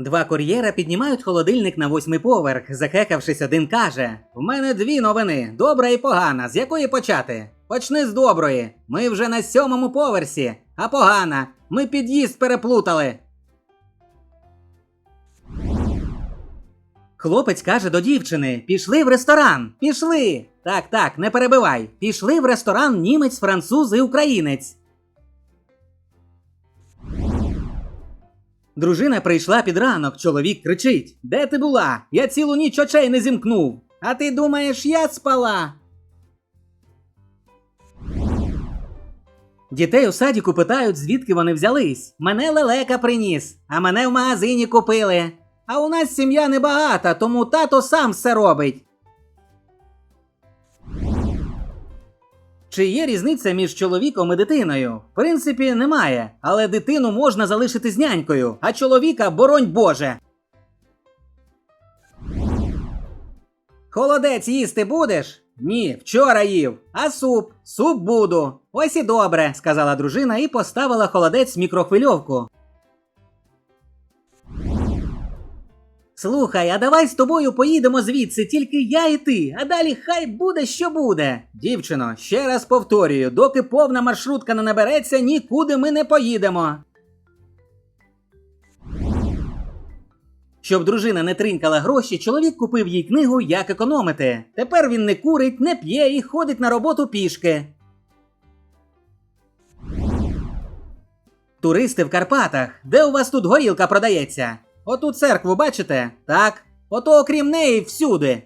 Два кур'єра піднімають холодильник на восьмий поверх. Захекавшись, один каже: В мене дві новини: добра і погана. З якої почати? Почни з доброї. Ми вже на сьомому поверсі, а погана. Ми під'їзд переплутали. Хлопець каже до дівчини: Пішли в ресторан. Пішли. Так, так, не перебивай. Пішли в ресторан німець, француз і українець. Дружина прийшла під ранок, чоловік кричить: Де ти була? Я цілу ніч очей не зімкнув. А ти думаєш, я спала? Дітей у садіку питають, звідки вони взялись. Мене лелека приніс, а мене в магазині купили. А у нас сім'я небагата, тому тато сам все робить. Чи є різниця між чоловіком і дитиною? В принципі, немає, але дитину можна залишити з нянькою, а чоловіка боронь Боже. Холодець їсти будеш? Ні, вчора їв. А суп? Суп буду. Ось і добре, сказала дружина і поставила холодець в мікрохвильовку. Слухай, а давай з тобою поїдемо звідси, тільки я і ти, а далі хай буде, що буде. Дівчино, ще раз повторюю, доки повна маршрутка не набереться, нікуди ми не поїдемо. Щоб дружина не тринкала гроші, чоловік купив їй книгу Як економити. Тепер він не курить, не п'є і ходить на роботу пішки. Туристи в Карпатах. Де у вас тут горілка продається? Оту церкву бачите? Так. Ото окрім неї всюди.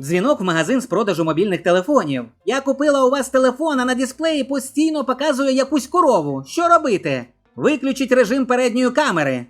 Дзвінок в магазин з продажу мобільних телефонів. Я купила у вас телефон, а на дисплеї постійно показує якусь корову. Що робити? Виключіть режим передньої камери.